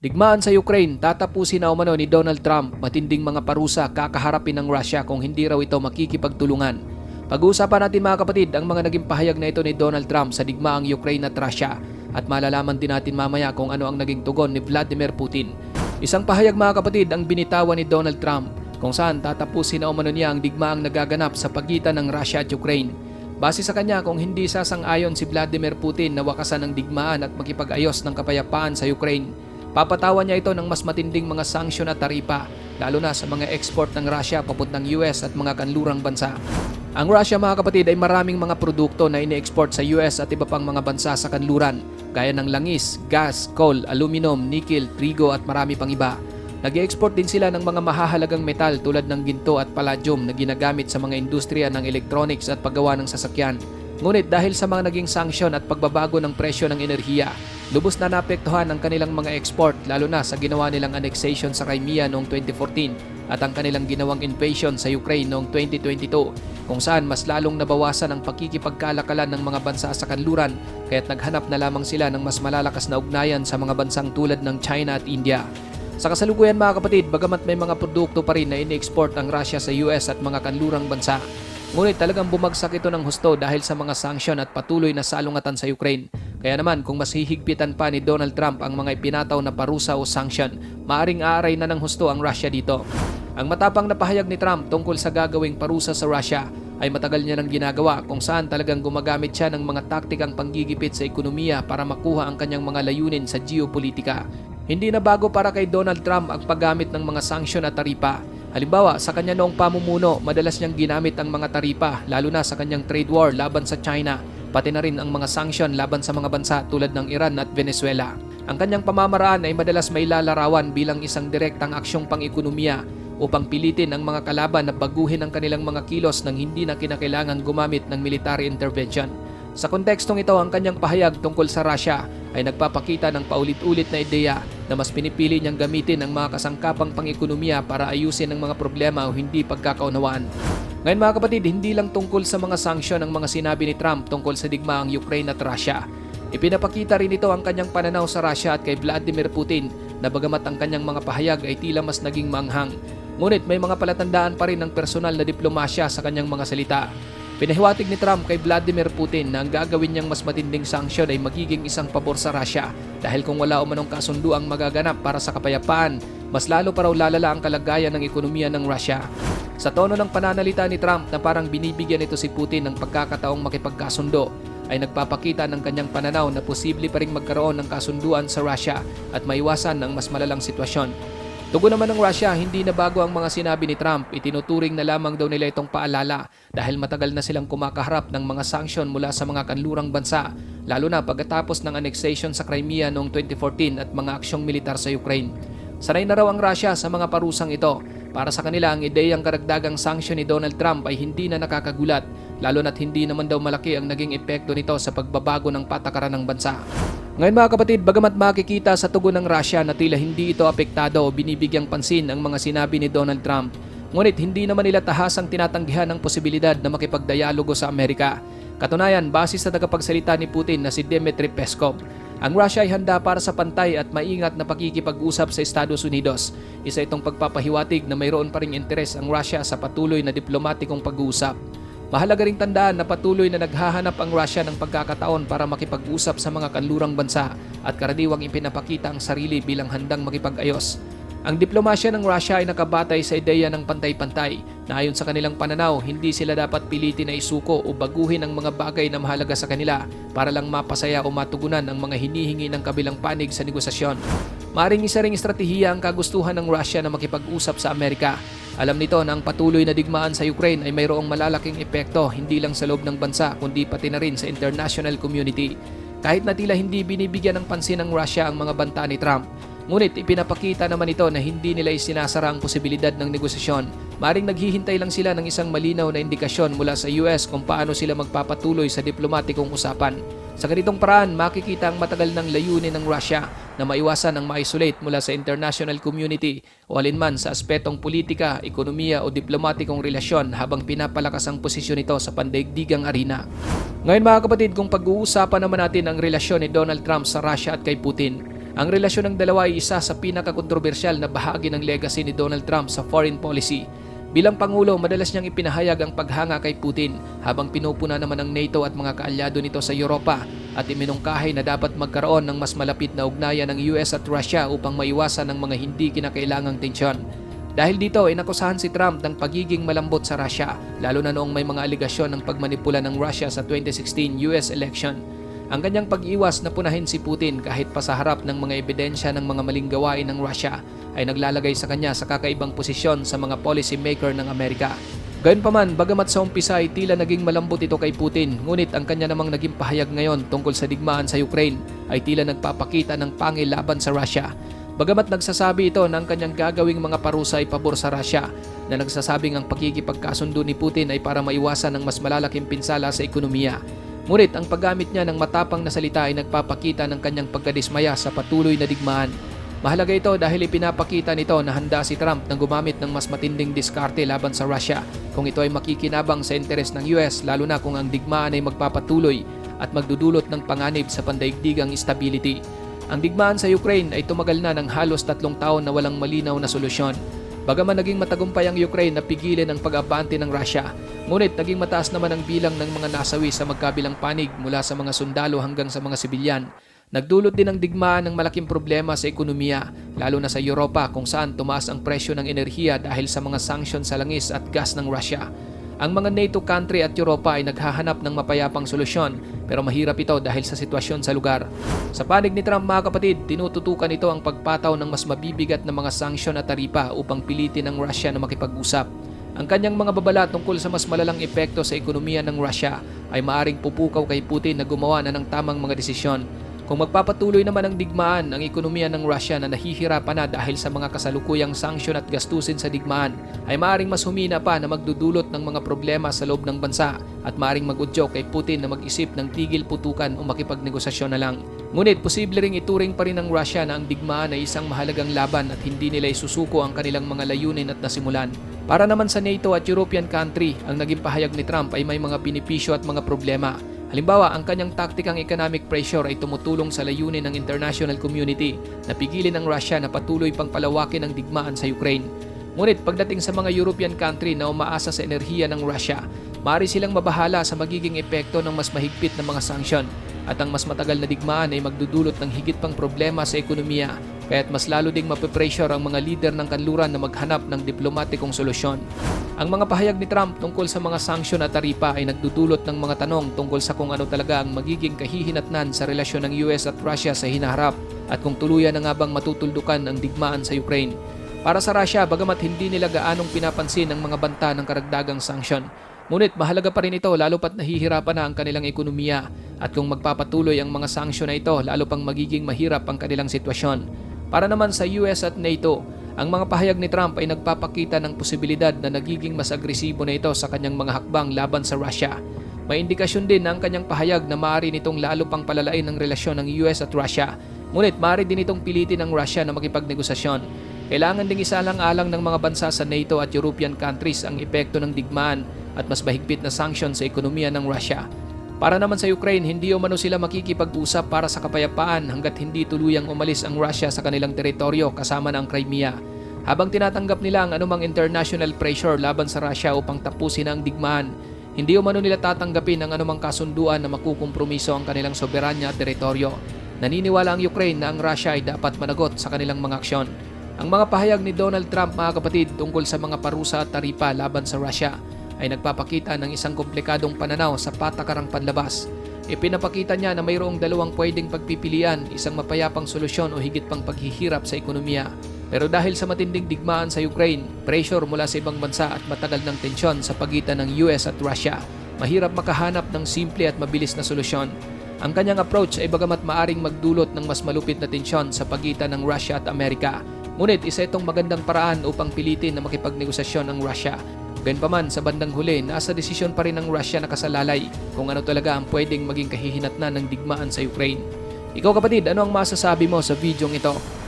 Digmaan sa Ukraine, tatapusin na umano ni Donald Trump matinding mga parusa kakaharapin ng Russia kung hindi raw ito makikipagtulungan. Pag-uusapan natin mga kapatid ang mga naging pahayag na ito ni Donald Trump sa digmaang Ukraine at Russia at malalaman din natin mamaya kung ano ang naging tugon ni Vladimir Putin. Isang pahayag mga kapatid ang binitawan ni Donald Trump kung saan tatapusin na umano niya ang digmaang nagaganap sa pagitan ng Russia at Ukraine. Base sa kanya kung hindi sasang-ayon si Vladimir Putin na wakasan ang digmaan at makipag-ayos ng kapayapaan sa Ukraine, Papatawan niya ito ng mas matinding mga sanksyon at taripa, lalo na sa mga export ng Russia papuntang US at mga kanlurang bansa. Ang Russia mga kapatid ay maraming mga produkto na ini-export sa US at iba pang mga bansa sa kanluran, gaya ng langis, gas, coal, aluminum, nickel, trigo at marami pang iba. Nag-export din sila ng mga mahahalagang metal tulad ng ginto at palladium na ginagamit sa mga industriya ng electronics at paggawa ng sasakyan. Ngunit dahil sa mga naging sanksyon at pagbabago ng presyo ng enerhiya, lubos na naapektuhan ang kanilang mga export lalo na sa ginawa nilang annexation sa Crimea noong 2014 at ang kanilang ginawang invasion sa Ukraine noong 2022 kung saan mas lalong nabawasan ang pakikipagkalakalan ng mga bansa sa kanluran kaya't naghanap na lamang sila ng mas malalakas na ugnayan sa mga bansang tulad ng China at India. Sa kasalukuyan mga kapatid, bagamat may mga produkto pa rin na ini-export ang Russia sa US at mga kanlurang bansa, Ngunit talagang bumagsak ito ng husto dahil sa mga sanksyon at patuloy na salungatan sa Ukraine. Kaya naman kung mas hihigpitan pa ni Donald Trump ang mga ipinataw na parusa o sanksyon, maaring aaray na ng husto ang Russia dito. Ang matapang na pahayag ni Trump tungkol sa gagawing parusa sa Russia ay matagal niya nang ginagawa kung saan talagang gumagamit siya ng mga taktikang panggigipit sa ekonomiya para makuha ang kanyang mga layunin sa geopolitika. Hindi na bago para kay Donald Trump ang paggamit ng mga sanksyon at taripa Halimbawa, sa kanya noong pamumuno, madalas niyang ginamit ang mga taripa lalo na sa kanyang trade war laban sa China, pati na rin ang mga sanction laban sa mga bansa tulad ng Iran at Venezuela. Ang kanyang pamamaraan ay madalas may lalarawan bilang isang direktang aksyong pang-ekonomiya upang pilitin ang mga kalaban na baguhin ang kanilang mga kilos nang hindi na kinakailangan gumamit ng military intervention. Sa kontekstong ito, ang kanyang pahayag tungkol sa Russia ay nagpapakita ng paulit-ulit na ideya na mas pinipili niyang gamitin ang mga kasangkapang pang-ekonomiya para ayusin ang mga problema o hindi pagkakaunawaan. Ngayon mga kapatid, hindi lang tungkol sa mga sanksyon ang mga sinabi ni Trump tungkol sa digmaang Ukraine at Russia. Ipinapakita rin ito ang kanyang pananaw sa Russia at kay Vladimir Putin na bagamat ang kanyang mga pahayag ay tila mas naging manghang. Ngunit may mga palatandaan pa rin ng personal na diplomasya sa kanyang mga salita. Pinahiwatig ni Trump kay Vladimir Putin na ang gagawin niyang mas matinding sanksyon ay magiging isang pabor sa Russia dahil kung wala umanong kasunduang magaganap para sa kapayapaan, mas lalo pa raw lalala ang kalagayan ng ekonomiya ng Russia. Sa tono ng pananalita ni Trump na parang binibigyan ito si Putin ng pagkakataong makipagkasundo, ay nagpapakita ng kanyang pananaw na posible pa ring magkaroon ng kasunduan sa Russia at maiwasan ng mas malalang sitwasyon. Tugon naman ng Russia, hindi na bago ang mga sinabi ni Trump. Itinuturing na lamang daw nila itong paalala dahil matagal na silang kumakaharap ng mga sanksyon mula sa mga kanlurang bansa, lalo na pagkatapos ng annexation sa Crimea noong 2014 at mga aksyong militar sa Ukraine. Sanay na raw ang Russia sa mga parusang ito. Para sa kanila, ang ideyang karagdagang sanksyon ni Donald Trump ay hindi na nakakagulat, lalo na't hindi naman daw malaki ang naging epekto nito sa pagbabago ng patakaran ng bansa. Ngayon mga kapatid, bagamat makikita sa tugon ng Russia na tila hindi ito apektado o binibigyang pansin ang mga sinabi ni Donald Trump, ngunit hindi naman nila tahasang tinatanggihan ang posibilidad na makipagdialogo sa Amerika. Katunayan, base sa tagapagsalita ni Putin na si Dmitry Peskov, ang Russia ay handa para sa pantay at maingat na pakikipag-usap sa Estados Unidos. Isa itong pagpapahiwatig na mayroon pa ring interes ang Russia sa patuloy na diplomatikong pag-uusap. Mahalaga ring tandaan na patuloy na naghahanap ang Russia ng pagkakataon para makipag-usap sa mga kanlurang bansa at karaniwang ipinapakita ang sarili bilang handang makipag-ayos. Ang diplomasya ng Russia ay nakabatay sa ideya ng pantay-pantay na ayon sa kanilang pananaw, hindi sila dapat pilitin na isuko o baguhin ang mga bagay na mahalaga sa kanila para lang mapasaya o matugunan ang mga hinihingi ng kabilang panig sa negosasyon. Maring isa ring estratehiya ang kagustuhan ng Russia na makipag-usap sa Amerika alam nito na ang patuloy na digmaan sa Ukraine ay mayroong malalaking epekto hindi lang sa loob ng bansa kundi pati na rin sa international community. Kahit na tila hindi binibigyan ng pansin ng Russia ang mga banta ni Trump, ngunit ipinapakita naman ito na hindi nila isinasara ang posibilidad ng negosasyon. Maring naghihintay lang sila ng isang malinaw na indikasyon mula sa US kung paano sila magpapatuloy sa diplomatikong usapan. Sa ganitong paraan, makikita ang matagal ng layunin ng Russia na maiwasan ang ma-isolate mula sa international community o alinman sa aspetong politika, ekonomiya o diplomatikong relasyon habang pinapalakas ang posisyon nito sa pandaigdigang arena. Ngayon mga kapatid, kung pag-uusapan naman natin ang relasyon ni Donald Trump sa Russia at kay Putin, Ang relasyon ng dalawa ay isa sa pinakakontrobersyal na bahagi ng legacy ni Donald Trump sa foreign policy. Bilang Pangulo, madalas niyang ipinahayag ang paghanga kay Putin habang pinupuna naman ng NATO at mga kaalyado nito sa Europa at iminungkahi na dapat magkaroon ng mas malapit na ugnayan ng US at Russia upang maiwasan ang mga hindi kinakailangang tensyon. Dahil dito, inakusahan si Trump ng pagiging malambot sa Russia, lalo na noong may mga aligasyon ng pagmanipula ng Russia sa 2016 US election. Ang kanyang pag-iwas na punahin si Putin kahit pa sa harap ng mga ebidensya ng mga maling gawain ng Russia ay naglalagay sa kanya sa kakaibang posisyon sa mga policy maker ng Amerika. Gayunpaman, bagamat sa umpisa ay tila naging malambot ito kay Putin, ngunit ang kanya namang naging pahayag ngayon tungkol sa digmaan sa Ukraine ay tila nagpapakita ng pangil sa Russia. Bagamat nagsasabi ito ng kanyang gagawing mga parusa ay pabor sa Russia, na nagsasabing ang pagkikipagkasundo ni Putin ay para maiwasan ng mas malalaking pinsala sa ekonomiya. Ngunit ang paggamit niya ng matapang na salita ay nagpapakita ng kanyang pagkadismaya sa patuloy na digmaan. Mahalaga ito dahil ipinapakita nito na handa si Trump na gumamit ng mas matinding diskarte laban sa Russia kung ito ay makikinabang sa interes ng US lalo na kung ang digmaan ay magpapatuloy at magdudulot ng panganib sa pandaigdigang stability. Ang digmaan sa Ukraine ay tumagal na ng halos tatlong taon na walang malinaw na solusyon. Bagaman naging matagumpay ang Ukraine na pigilin ang pag-abante ng Russia, ngunit naging mataas naman ang bilang ng mga nasawi sa magkabilang panig mula sa mga sundalo hanggang sa mga sibilyan. Nagdulot din ang digmaan ng malaking problema sa ekonomiya, lalo na sa Europa kung saan tumaas ang presyo ng enerhiya dahil sa mga sanksyon sa langis at gas ng Russia. Ang mga NATO country at Europa ay naghahanap ng mapayapang solusyon pero mahirap ito dahil sa sitwasyon sa lugar. Sa panig ni Trump mga kapatid, tinututukan ito ang pagpataw ng mas mabibigat na mga sanksyon at taripa upang pilitin ang Russia na makipag-usap. Ang kanyang mga babala tungkol sa mas malalang epekto sa ekonomiya ng Russia ay maaring pupukaw kay Putin na gumawa na ng tamang mga desisyon kung magpapatuloy naman ang digmaan ang ekonomiya ng Russia na nahihirapan na dahil sa mga kasalukuyang sanksyon at gastusin sa digmaan, ay maaring mas humina pa na magdudulot ng mga problema sa loob ng bansa at maaring mag-udyok kay Putin na mag-isip ng tigil putukan o makipagnegosasyon na lang. Ngunit posible ring ituring pa rin ng Russia na ang digmaan ay isang mahalagang laban at hindi nila isusuko ang kanilang mga layunin at nasimulan. Para naman sa NATO at European country, ang naging pahayag ni Trump ay may mga benepisyo at mga problema Halimbawa, ang kanyang taktikang economic pressure ay tumutulong sa layunin ng international community na pigilin ang Russia na patuloy pang palawakin ang digmaan sa Ukraine. Ngunit pagdating sa mga European country na umaasa sa enerhiya ng Russia, maaari silang mabahala sa magiging epekto ng mas mahigpit na mga sanksyon at ang mas matagal na digmaan ay magdudulot ng higit pang problema sa ekonomiya kaya't mas lalo ding mapipressure ang mga lider ng kanluran na maghanap ng diplomatikong solusyon. Ang mga pahayag ni Trump tungkol sa mga sanksyon at taripa ay nagdudulot ng mga tanong tungkol sa kung ano talaga ang magiging kahihinatnan sa relasyon ng US at Russia sa hinaharap at kung tuluyan na nga bang matutuldukan ang digmaan sa Ukraine. Para sa Russia, bagamat hindi nila gaanong pinapansin ang mga banta ng karagdagang sanksyon, ngunit mahalaga pa rin ito lalo pat nahihirapan na ang kanilang ekonomiya at kung magpapatuloy ang mga sanksyon na ito, lalo pang magiging mahirap ang kanilang sitwasyon. Para naman sa US at NATO, ang mga pahayag ni Trump ay nagpapakita ng posibilidad na nagiging mas agresibo na ito sa kanyang mga hakbang laban sa Russia. May indikasyon din ang kanyang pahayag na maaari nitong lalo pang palalain ang relasyon ng US at Russia. Ngunit maaari din itong pilitin ng Russia na makipagnegosasyon. Kailangan ding isalang-alang ng mga bansa sa NATO at European countries ang epekto ng digmaan at mas mahigpit na sanksyon sa ekonomiya ng Russia. Para naman sa Ukraine, hindi umano sila makikipag-usap para sa kapayapaan hanggat hindi tuluyang umalis ang Russia sa kanilang teritoryo kasama ng Crimea. Habang tinatanggap nila ang anumang international pressure laban sa Russia upang tapusin ang digmaan, hindi umano nila tatanggapin ang anumang kasunduan na makukompromiso ang kanilang soberanya at teritoryo. Naniniwala ang Ukraine na ang Russia ay dapat managot sa kanilang mga aksyon. Ang mga pahayag ni Donald Trump mga kapatid tungkol sa mga parusa at taripa laban sa Russia ay nagpapakita ng isang komplikadong pananaw sa patakarang panlabas. Ipinapakita niya na mayroong dalawang pwedeng pagpipilian, isang mapayapang solusyon o higit pang paghihirap sa ekonomiya. Pero dahil sa matinding digmaan sa Ukraine, pressure mula sa ibang bansa at matagal ng tensyon sa pagitan ng US at Russia, mahirap makahanap ng simple at mabilis na solusyon. Ang kanyang approach ay bagamat maaring magdulot ng mas malupit na tensyon sa pagitan ng Russia at Amerika, ngunit isa itong magandang paraan upang pilitin na makipagnegosasyon ang Russia Gayunpaman, sa bandang huli, nasa desisyon pa rin ng Russia na kasalalay kung ano talaga ang pwedeng maging kahihinatnan ng digmaan sa Ukraine. Ikaw kapatid, ano ang masasabi mo sa videong ito?